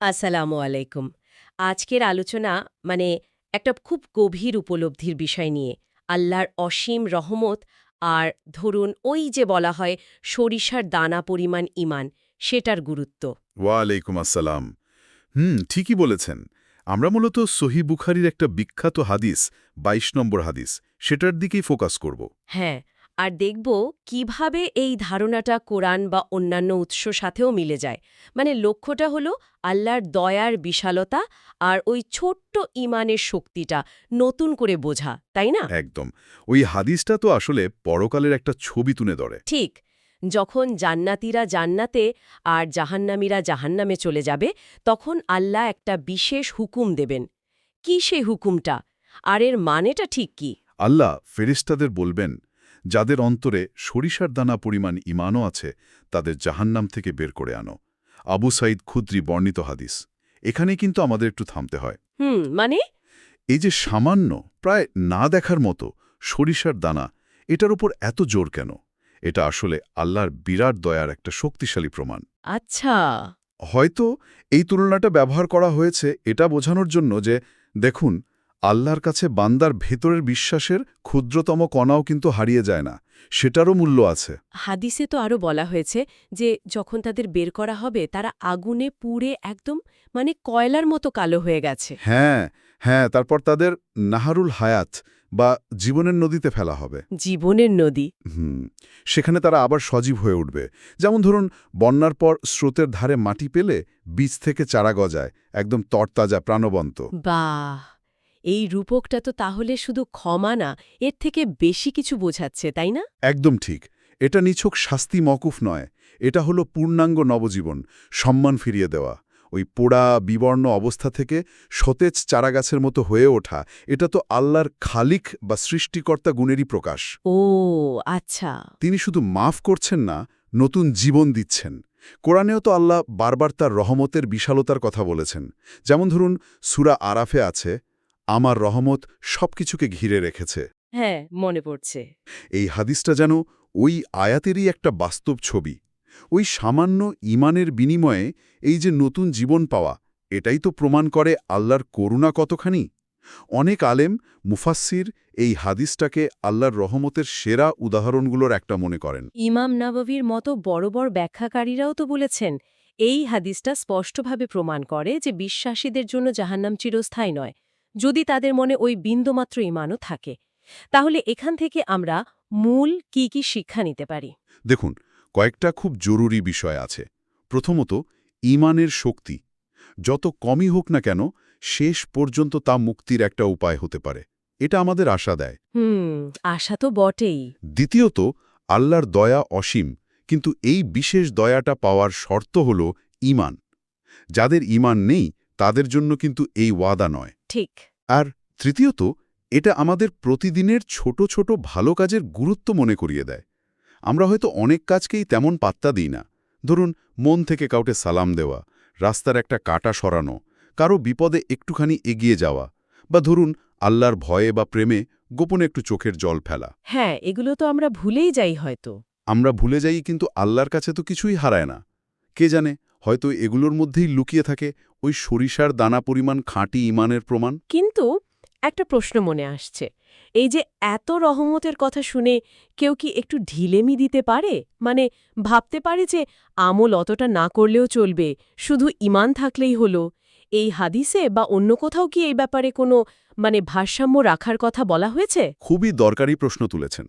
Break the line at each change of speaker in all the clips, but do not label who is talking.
আসসালামু আলাইকুম। আজকের আলোচনা মানে একটা খুব গভীর উপলব্ধির বিষয় নিয়ে। আল্লাহর অসীম রহমত আর ধরুন ওই যে বলা হয় সরিষার দানা পরিমাণ ইমান সেটার গুরুত্ব।
ওয়ালাইকুম আসসালাম। হুম ঠিকই বলেছেন। আমরা মূলত সহি বুখারির একটা বিখ্যাত হাদিস ২২ নম্বর হাদিস সেটার দিকেই ফোকাস করব।
হ্যাঁ আর দেখব কীভাবে এই ধারণাটা কোরআন বা অন্যান্য উৎস সাথেও মিলে যায়। মানে লক্ষ্যটা হলো আল্লাহর দয়ার বিশালতা আর ওই ছোট্ট ইমানের শক্তিটা নতুন করে বোঝা তাই না?
একদম। ওই হাদিসটা তো আসলে পরকালের একটা ছবি তুলে ধরে।
ঠিক। যখন জান্নাতীরা জান্নাতে আর জাহান্নামীরা জাহান্নামে চলে যাবে তখন আল্লাহ একটা বিশেষ হুকুম দেবেন। কি সেই হুকুমটা? আর এর মানেটা ঠিক কি?
আল্লাহ ফেরিস্তাদের বলবেন যাদের অন্তরে সরিষার দানা পরিমাণ ইমানও আছে তাদের জাহান্নাম থেকে বের করে আনো। আবু সাইদ খুদ্রি বর্ণিত হাদিস। এখানে কিন্তু আমাদের একটু থামতে হয়।
হুম মানে?
এই যে সামান্য প্রায় না দেখার মতো সরিষার দানা এটার উপর এত জোর কেন? এটা আসলে আল্লাহর বিরাট দয়ার একটা শক্তিশালী প্রমাণ।
আচ্ছা।
হয়তো এই তুলনাটা ব্যবহার করা হয়েছে এটা বোঝানোর জন্য যে দেখুন আল্লাহর কাছে বান্দার ভেতরের বিশ্বাসের ক্ষুদ্রতম কণাও কিন্তু হারিয়ে যায় না সেটারও মূল্য আছে।
হাদিসে তো আরও বলা হয়েছে যে যখন তাদের বের করা হবে তারা আগুনে পুড়ে একদম মানে কয়লার মতো কালো হয়ে গেছে।
হ্যাঁ হ্যাঁ তারপর তাদের নাহারুল হায়াত বা জীবনের নদীতে ফেলা হবে।
জীবনের নদী।
হুম সেখানে তারা আবার সজীব হয়ে উঠবে। যেমন ধরুন বন্যার পর স্রোতের ধারে মাটি পেলে বীজ থেকে চারা গজায় একদম তরতাজা প্রাণবন্ত।
বাহ! এই রূপকটা তো তাহলে শুধু ক্ষমা না এর থেকে বেশি কিছু বোঝাচ্ছে তাই না?
একদম ঠিক। এটা নিছক শাস্তি মকুফ নয়। এটা হলো পূর্ণাঙ্গ নবজীবন সম্মান ফিরিয়ে দেওয়া। ওই পোড়া বিবর্ণ অবস্থা থেকে সতেজ চারাগাছের মতো হয়ে ওঠা এটা তো আল্লাহর খালিক বা সৃষ্টিকর্তা গুণেরই প্রকাশ।
ও আচ্ছা।
তিনি শুধু মাফ করছেন না নতুন জীবন দিচ্ছেন। কোরআনেও তো আল্লাহ বারবার তার রহমতের বিশালতার কথা বলেছেন। যেমন ধরুন সুরা আরাফে আছে আমার রহমত সবকিছুকে ঘিরে রেখেছে।
হ্যাঁ মনে পড়ছে।
এই হাদিসটা যেন ওই আয়াতেরই একটা বাস্তব ছবি। ওই সামান্য ইমানের বিনিময়ে এই যে নতুন জীবন পাওয়া এটাই তো প্রমাণ করে আল্লাহর করুণা কতখানি। অনেক আলেম মুফাসির এই হাদিসটাকে আল্লাহর রহমতের সেরা উদাহরণগুলোর একটা মনে করেন।
ইমাম নববীর মতো বড় বড় ব্যাখ্যাকারীরাও তো বলেছেন এই হাদিসটা স্পষ্টভাবে প্রমাণ করে যে বিশ্বাসীদের জন্য জাহান্নাম চিরস্থায়ী নয়। যদি তাদের মনে ওই বিন্দুমাত্র ইমানও থাকে তাহলে এখান থেকে আমরা মূল কি কি শিক্ষা নিতে পারি?
দেখুন কয়েকটা খুব জরুরি বিষয় আছে। প্রথমত ইমানের শক্তি। যত কমই হোক না কেন শেষ পর্যন্ত তা মুক্তির একটা উপায় হতে পারে। এটা আমাদের আশা দেয়।
হুম আশা তো বটেই।
দ্বিতীয়ত আল্লাহর দয়া অসীম কিন্তু এই বিশেষ দয়াটা পাওয়ার শর্ত হল ইমান। যাদের ইমান নেই তাদের জন্য কিন্তু এই ওয়াদা নয়।
ঠিক।
আর তৃতীয়ত এটা আমাদের প্রতিদিনের ছোট ছোট ভালো কাজের গুরুত্ব মনে করিয়ে দেয়। আমরা হয়তো অনেক কাজকেই তেমন পাত্তা দিই না। ধরুন মন থেকে কাউকে সালাম দেওয়া রাস্তার একটা কাটা সরানো কারও বিপদে একটুখানি এগিয়ে যাওয়া বা ধরুন আল্লাহর ভয়ে বা প্রেমে গোপনে একটু চোখের জল ফেলা।
হ্যাঁ এগুলো তো আমরা ভুলেই যাই হয়তো।
আমরা ভুলে যাই কিন্তু আল্লাহর কাছে তো কিছুই হারায় না। কে জানে হয়তো এগুলোর মধ্যেই লুকিয়ে থাকে ওই সরিষার দানা পরিমাণ খাঁটি ইমানের প্রমাণ?
কিন্তু একটা প্রশ্ন মনে আসছে। এই যে এত রহমতের কথা শুনে কেউ কি একটু ঢিলেমি দিতে পারে? মানে ভাবতে পারে যে আমল অতটা না করলেও চলবে শুধু ইমান থাকলেই হলো। এই হাদিসে বা অন্য কোথাও কি এই ব্যাপারে কোনো মানে ভারসাম্য রাখার কথা বলা হয়েছে?
খুবই দরকারি প্রশ্ন তুলেছেন।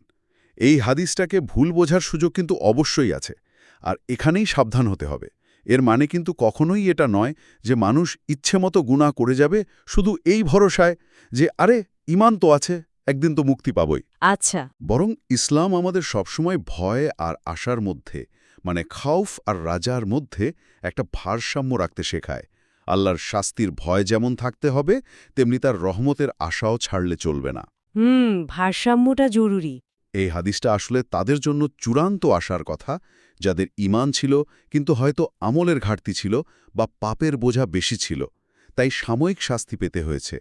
এই হাদিসটাকে ভুল বোঝার সুযোগ কিন্তু অবশ্যই আছে আর এখানেই সাবধান হতে হবে। এর মানে কিন্তু কখনোই এটা নয় যে মানুষ ইচ্ছে মতো গুণা করে যাবে শুধু এই ভরসায় যে আরে ইমান তো আছে একদিন তো মুক্তি পাবই।
আচ্ছা।
বরং ইসলাম আমাদের সবসময় ভয় আর আশার মধ্যে মানে খাউফ আর রাজার মধ্যে একটা ভারসাম্য রাখতে শেখায়। আল্লাহর শাস্তির ভয় যেমন থাকতে হবে তেমনি তার রহমতের আশাও ছাড়লে চলবে না।
হুম ভারসাম্যটা জরুরি।
এই হাদিসটা আসলে তাদের জন্য চূড়ান্ত আসার কথা, যাদের ইমান ছিল কিন্তু হয়তো আমলের ঘাটতি ছিল বা পাপের বোঝা বেশি ছিল, তাই সাময়িক শাস্তি পেতে হয়েছে।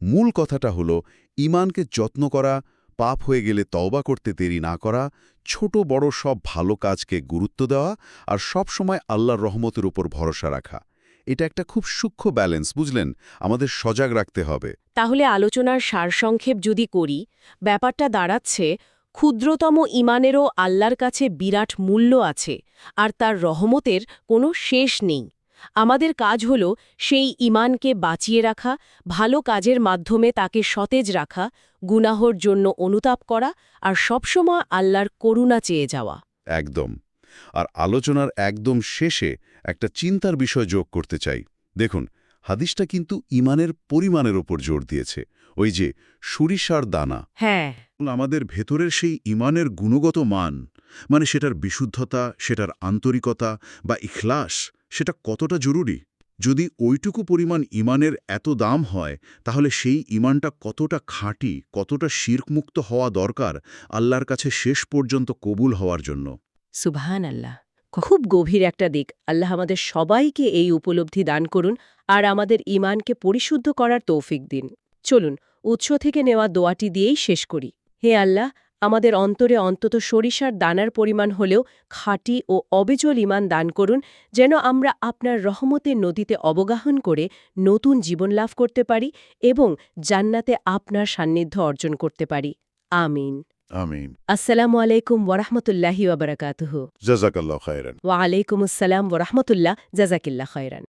মূল কথাটা হলো ইমানকে যত্ন করা, পাপ হয়ে গেলে তওবা করতে দেরি না করা, ছোট বড় সব ভালো কাজকে গুরুত্ব দেওয়া আর সব সময় আল্লাহর রহমতের উপর ভরসা রাখা। এটা একটা খুব সূক্ষ্ম ব্যালেন্স, বুঝলেন? আমাদের সজাগ রাখতে হবে।
তাহলে আলোচনার সারসংক্ষেপ যদি করি, ব্যাপারটা দাঁড়াচ্ছে ক্ষুদ্রতম ইমানেরও আল্লাহর কাছে বিরাট মূল্য আছে, আর তার রহমতের কোনো শেষ নেই। আমাদের কাজ হল সেই ইমানকে বাঁচিয়ে রাখা, ভালো কাজের মাধ্যমে তাকে সতেজ রাখা, গুনাহর জন্য অনুতাপ করা, আর সবসময় আল্লাহর করুণা চেয়ে যাওয়া।
একদম। আর আলোচনার একদম শেষে একটা চিন্তার বিষয় যোগ করতে চাই। দেখুন, হাদিসটা কিন্তু ইমানের পরিমাণের ওপর জোর দিয়েছে। ওই যে সুরিষার দানা।
হ্যাঁ।
আমাদের ভেতরের সেই ইমানের গুণগত মান মানে সেটার বিশুদ্ধতা সেটার আন্তরিকতা বা ইখলাস সেটা কতটা জরুরি? যদি ওইটুকু পরিমাণ ইমানের এত দাম হয় তাহলে সেই ইমানটা কতটা খাঁটি কতটা শির্কমুক্ত হওয়া দরকার আল্লাহর কাছে শেষ পর্যন্ত কবুল হওয়ার জন্য?
সুবহান আল্লাহ খুব গভীর একটা দিক। আল্লাহ আমাদের সবাইকে এই উপলব্ধি দান করুন আর আমাদের ইমানকে পরিশুদ্ধ করার তৌফিক দিন। চলুন উৎস থেকে নেওয়া দোয়াটি দিয়েই শেষ করি। হে আল্লাহ আমাদের অন্তরে অন্তত সরিষার দানার পরিমাণ হলেও খাঁটি ও অবিচল ইমান দান করুন যেন আমরা আপনার রহমতের নদীতে অবগাহন করে নতুন জীবন লাভ করতে পারি এবং জান্নাতে আপনার সান্নিধ্য অর্জন করতে পারি। আমিন।
আমিন।
আসসালামু আলাইকুম ওরহমতুল্লাহি ওবরাকাতুহু
জাজাকাল্লাহ খায়রান।
ওয়ালাইকুম আসসালাম ওরহমতুল্লাহ জাজাকিল্লা খয়রান।